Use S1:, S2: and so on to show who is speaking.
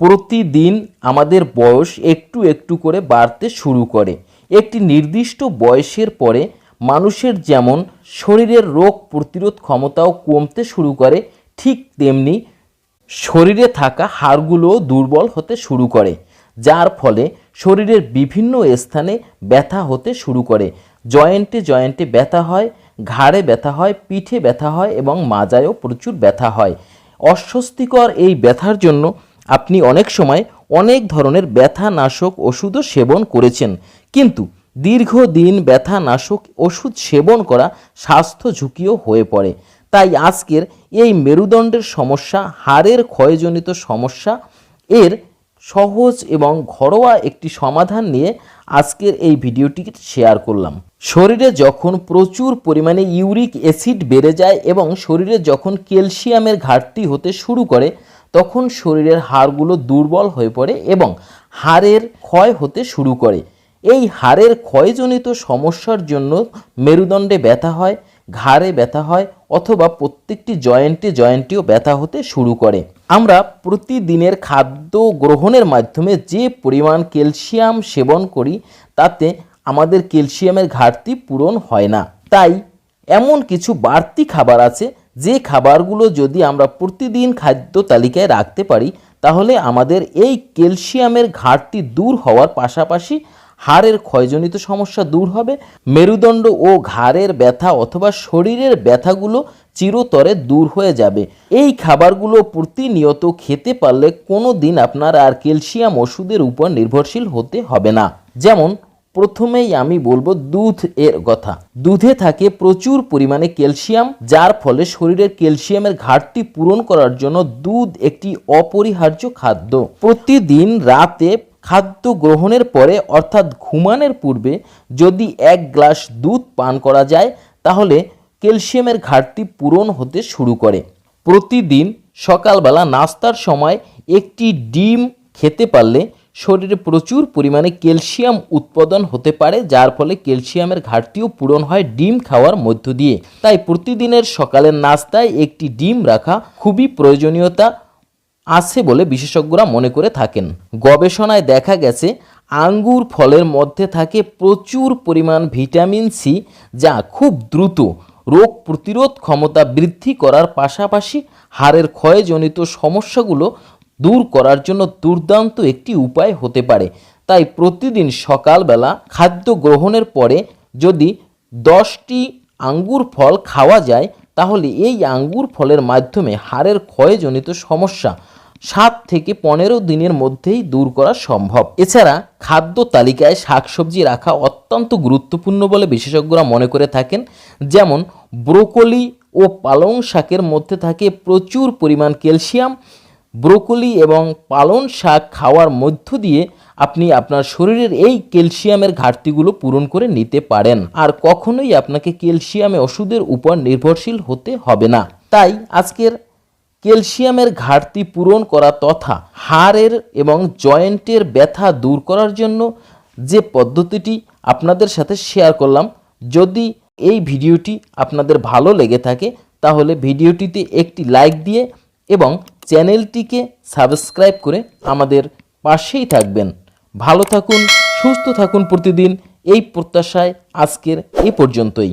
S1: প্রতিদিন আমাদের বয়স একটু একটু করে বাড়তে শুরু করে। একটি নির্দিষ্ট বয়সের পরে মানুষের যেমন শরীরের রোগ প্রতিরোধ ক্ষমতাও কমতে শুরু করে, ঠিক তেমনি শরীরে থাকা হাড়গুলোও দুর্বল হতে শুরু করে, যার ফলে শরীরের বিভিন্ন স্থানে ব্যথা হতে শুরু করে। জয়েন্টে জয়েন্টে ব্যথা হয়, ঘাড়ে ব্যথা হয়, পিঠে ব্যথা হয় এবং মাজায়ও প্রচুর ব্যথা হয়। অস্বস্তিকর এই ব্যথার জন্য আপনি অনেক সময় অনেক ধরনের ব্যথা নাশক ওষুধও সেবন করেছেন। কিন্তু দীর্ঘদিন ব্যথা নাশক ওষুধ সেবন করা স্বাস্থ্য ঝুঁকিও হয়ে পড়ে। তাই আজকের এই মেরুদণ্ডের সমস্যা, হাড়ের ক্ষয়জনিত সমস্যা, এর সহজ এবং ঘরোয়া একটি সমাধান নিয়ে আজকের এই ভিডিওটি শেয়ার করলাম। শরীরে যখন প্রচুর পরিমাণে ইউরিক অ্যাসিড বেড়ে যায় এবং শরীরে যখন ক্যালসিয়ামের ঘাটতি হতে শুরু করে তখন শরীরের হাড়গুলো দুর্বল হয়ে পড়ে এবং হাড়ের ক্ষয় হতে শুরু করে। এই হাড়ের ক্ষয়জনিত সমস্যার জন্য মেরুদণ্ডে ব্যথা হয়, ঘাড়ে ব্যথা হয় অথবা প্রত্যেকটি জয়েন্টে জয়েন্টেও ব্যথা হতে শুরু করে। আমরা প্রতিদিনের খাদ্য গ্রহণের মাধ্যমে যে পরিমাণ ক্যালসিয়াম সেবন করি, তাতে আমাদের ক্যালসিয়ামের ঘাটতি পূরণ হয় না। তাই এমন কিছু বাড়তি খাবার আছে যে খাবারগুলো যদি আমরা প্রতিদিন খাদ্য তালিকায় রাখতে পারি, তাহলে আমাদের এই ক্যালসিয়ামের ঘাটতি দূর হওয়ার পাশাপাশি হাড়ের ক্ষয়জনিত সমস্যা দূর হবে, মেরুদণ্ড ও ঘাড়ের ব্যথা অথবা শরীরের ব্যথাগুলো চিরতরে দূর হয়ে যাবে। এই খাবারগুলো প্রতিনিয়ত খেতে পারলে কোনো দিন আপনার আর ক্যালসিয়াম ওষুধের উপর নির্ভরশীল হতে হবে না। যেমন প্রথমেই আমি বলব দুধ এর কথা। দুধে থাকে প্রচুর পরিমাণে ক্যালসিয়াম, যার ফলে শরীরের ক্যালসিয়ামের ঘাটতি পূরণ করার জন্য দুধ একটি অপরিহার্য খাদ্য। প্রতিদিন রাতে খাদ্য গ্রহণের পরে, অর্থাৎ ঘুমানোর পূর্বে, যদি এক গ্লাস দুধ পান করা যায়, তাহলে ক্যালসিয়ামের ঘাটতি পূরণ হতে শুরু করে। প্রতিদিন সকালবেলা নাস্তার সময় একটি ডিম খেতে পারলে শরীরে প্রচুর পরিমাণে ক্যালসিয়াম উৎপাদন হতে পারে, যার ফলে ক্যালসিয়ামের ঘাটতিও পূরণ হয় ডিম খাওয়ার মধ্য দিয়ে। তাই প্রতিদিনের সকালের নাস্তায় একটি ডিম রাখা খুবই প্রয়োজনীয়তা আছে বলে বিশেষজ্ঞরা মনে করে থাকেন। গবেষণায় দেখা গেছে, আঙ্গুর ফলের মধ্যে থাকে প্রচুর পরিমাণ ভিটামিন সি যা খুব দ্রুত রোগ প্রতিরোধ ক্ষমতা বৃদ্ধি করার পাশাপাশি হাড়ের ক্ষয়জনিত সমস্যাগুলো দূর করার জন্য দুর্দান্ত একটি উপায় হতে পারে। তাই প্রতিদিন সকালবেলা খাদ্য গ্রহণের পরে যদি দশটি আঙ্গুর ফল খাওয়া যায়, তাহলে এই আঙ্গুর ফলের মাধ্যমে হাড়ের ক্ষয়জনিত সমস্যা সাত থেকে পনেরো দিনের মধ্যেই দূর করা সম্ভব। এছাড়া খাদ্য তালিকায় শাকসবজি রাখা অত্যন্ত গুরুত্বপূর্ণ বলে বিশেষজ্ঞরা মনে করে থাকেন। যেমন, ব্রোকলি ও পালং শাকের মধ্যে থাকে প্রচুর পরিমাণ ক্যালসিয়াম ব্রোকলি এবং পালং শাক খাওয়ার মধ্য দিয়ে আপনি আপনার শরীরের এই ক্যালসিয়ামের ঘাটতিগুলো পূরণ করে নিতে পারেন। আর কখনোই আপনাকে ক্যালসিয়ামে ওষুধের উপর নির্ভরশীল হতে হবে না। তাই আজকের ক্যালসিয়ামের ঘাটতি পূরণ করা তথা হাড়ের এবং জয়েন্টের ব্যথা দূর করার জন্য যে পদ্ধতিটি আপনাদের সাথে শেয়ার করলাম, যদি এই ভিডিওটি আপনাদের ভালো লেগে থাকে, তাহলে ভিডিওটিতে একটি লাইক দিয়ে এবং চ্যানেলটিকে সাবস্ক্রাইব করে আমাদের পাশেই থাকবেন। ভালো থাকুন, সুস্থ থাকুন প্রতিদিন। এই প্রত্যাশায় আজকের এ পর্যন্তই।